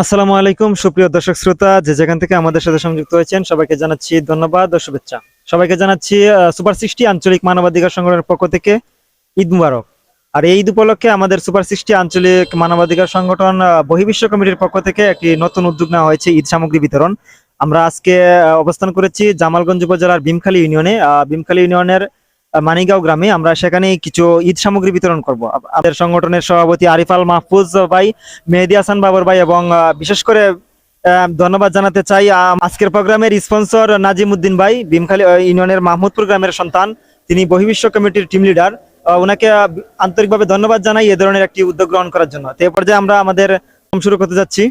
আসসালামু আলাইকুম, সুপ্রিয় দর্শক শ্রোতা, যে যেখান থেকে আমাদের সাথে সংযুক্ত হয়েছেন, সবাইকে জানাচ্ছি ধন্যবাদ ও শুভেচ্ছা। সবাইকে জানাচ্ছি সুপার সিক্সটি আঞ্চলিক মানবাধিকার সংগঠনের পক্ষ থেকে ঈদ মুবারক। আর এই ঈদ উপলক্ষে আমাদের সুপার সিক্সটি আঞ্চলিক মানবাধিকার সংগঠন বহির্বিশ্ব কমিটির পক্ষ থেকে একটি নতুন উদ্যোগ নেওয়া হয়েছে ঈদ সামগ্রী বিতরণ। আমরা আজকে অবস্থান করেছি জামালগঞ্জ উপজেলার ভীমখালী ইউনিয়নে। ভীমখালী ইউনিয়নের মানিগাঁও গ্রামে আমরা সেখানে কিছু ঈদ সামগ্রী বিতরণ করব। আমাদের সংগঠনের সভাপতি আরিফ আল মাহফুজ ভাই, মেহেদি হাসান বাবর ভাই এবং বিশেষ করে ধন্যবাদ জানাতে চাই আজকের প্রোগ্রামের স্পন্সর নাজিম উদ্দিন ভাই, ভীমখালী ইউনিয়নের মাহমুদপুর গ্রামের সন্তান। তিনি বহির্বিশ্ব কমিটির টিম লিডার ওনাকে আন্তরিকভাবে ধন্যবাদ জানাই এ ধরনের একটি উদ্যোগ গ্রহণ করার জন্য। তো এ পর্যায়ে আমরা আমাদের শুরু করতে যাচ্ছি।